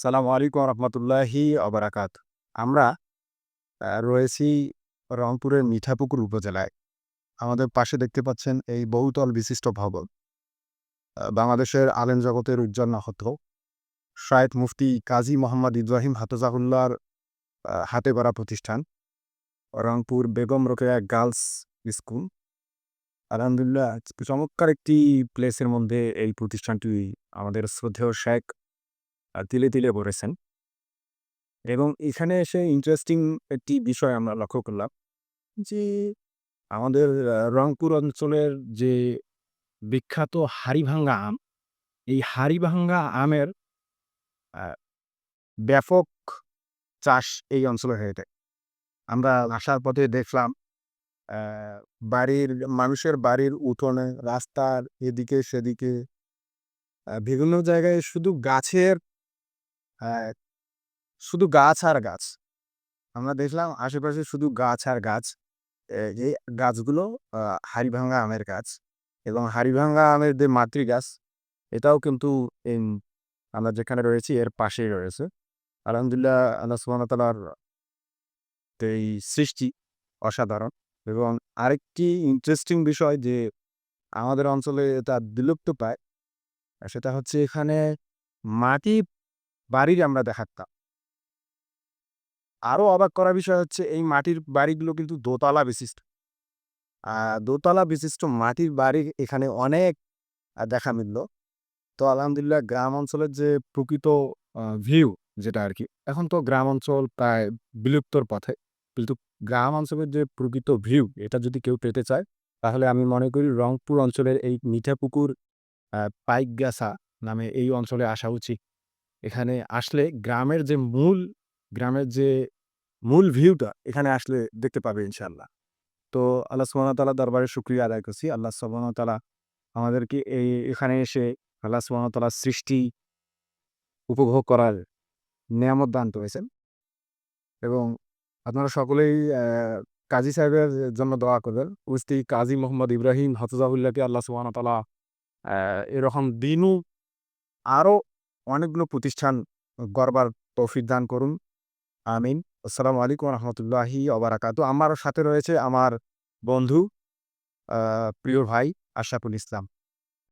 সালামু আলাইকুম রহমতুল্লাহি অবরাকাত আমরা রয়েছি রংপুরের মিঠাপুকুর উপজেলায়। আমাদের পাশে দেখতে পাচ্ছেন এই বহুতল বিশিষ্ট ভবন। বাংলাদেশের আলেম জগতের উজ্জ্বল নাহত শায়েদ মুফতি কাজী মোহাম্মদ ইব্রাহিম হাতজাহুল্লার হাতে গড়া প্রতিষ্ঠান। Rangpur Begum Rokeya girls school. আলহামদুলিল্লাহ, চমৎকার একটি প্লেসের মধ্যে এই প্রতিষ্ঠানটি আমাদের শ্রদ্ধেয় শেখ তিলে তিলে পড়েছেন এবং এখানে এসে ইন্টারেস্টিং একটি বিষয় আমরা লক্ষ্য করলাম যে, আমাদের রংপুর অঞ্চলের যে বিখ্যাত হাড়িভাঙ্গা আম, এই হাড়িভাঙ্গা আমের ব্যাপক চাষ এই অঞ্চলে হয়ে থাকে। আমরা আসার পথে দেখলাম বাড়ির, মানুষের বাড়ির উঠোনে রাস্তার এদিকে সেদিকে বিভিন্ন জায়গায় শুধু গাছের শুধু গাছ আর গাছ। আমরা দেখলাম আশেপাশে শুধু গাছ আর গাছ। এই গাছগুলো হাড়িভাঙ্গা আমের গাছ এবং হাড়িভাঙ্গা আমের যে মাতৃ গাছ এটাও কিন্তু আমরা যেখানে রয়েছি, এর পাশেই রয়েছে। আলহামদুলিল্লাহ, আল্লাহ ওয়া এই সৃষ্টি অসাধারণ এবং আরেকটি ইন্টারেস্টিং বিষয় যে আমাদের অঞ্চলে এটা বিলুপ্ত পায়, সেটা হচ্ছে এখানে মাটি বাড়ির আমরা দেখাতাম। আরও অবাক করা বিষয় হচ্ছে, এই মাটির বাড়িগুলো কিন্তু দোতলা বিশিষ্ট। দোতলা বিশিষ্ট মাটির বাড়ি এখানে অনেক দেখা মিলল। তো আলহামদুলিল্লাহ গ্রাম অঞ্চলের যে প্রকৃত ভিউ যেটা আর কি এখন তো গ্রাম অঞ্চল প্রায় বিলুপ্তর পথে। কিন্তু গ্রাম অঞ্চলের যে প্রকৃত ভিউ এটা যদি কেউ পেতে চায়, তাহলে আমি মনে করি রংপুর অঞ্চলের এই মিঠাপুকুর পাইকগাছা নামে এই অঞ্চলে আসা উচিত। এখানে আসলে গ্রামের যে মূল গ্রামের যে মূল ভিউটা এখানে আসলে দেখতে পাবে ইনশাল্লাহ তো আল্লাহ সুবহানাহু ওয়া তাআলা দরবারে শুকরিয়া আদায় করছি। আল্লাহ সুবহানাহু ওয়া তাআলা আমাদেরকে এই এখানে এসে আল্লাহ সুবহানাহু ওয়া তাআলার সৃষ্টি উপভোগ করার নিয়ামত দান করেছেন। এবং আপনারা সকলেই কাজী সাহেবের জন্য দোয়া করবেন। উস্তি কাজী মোহাম্মদ ইব্রাহিম হতজাহুল্লাহকে আল্লাহ তাআলা আহ, এরকম দিনও আরও অনেকগুলো প্রতিষ্ঠান গড়বার তৌফিক দান করুন। আমিন। আসসালামু আলাইকুম রহমতুল্লাহি অবরাকাত আমারও সাথে রয়েছে আমার বন্ধু প্রিয় ভাই আশাফুল ইসলাম।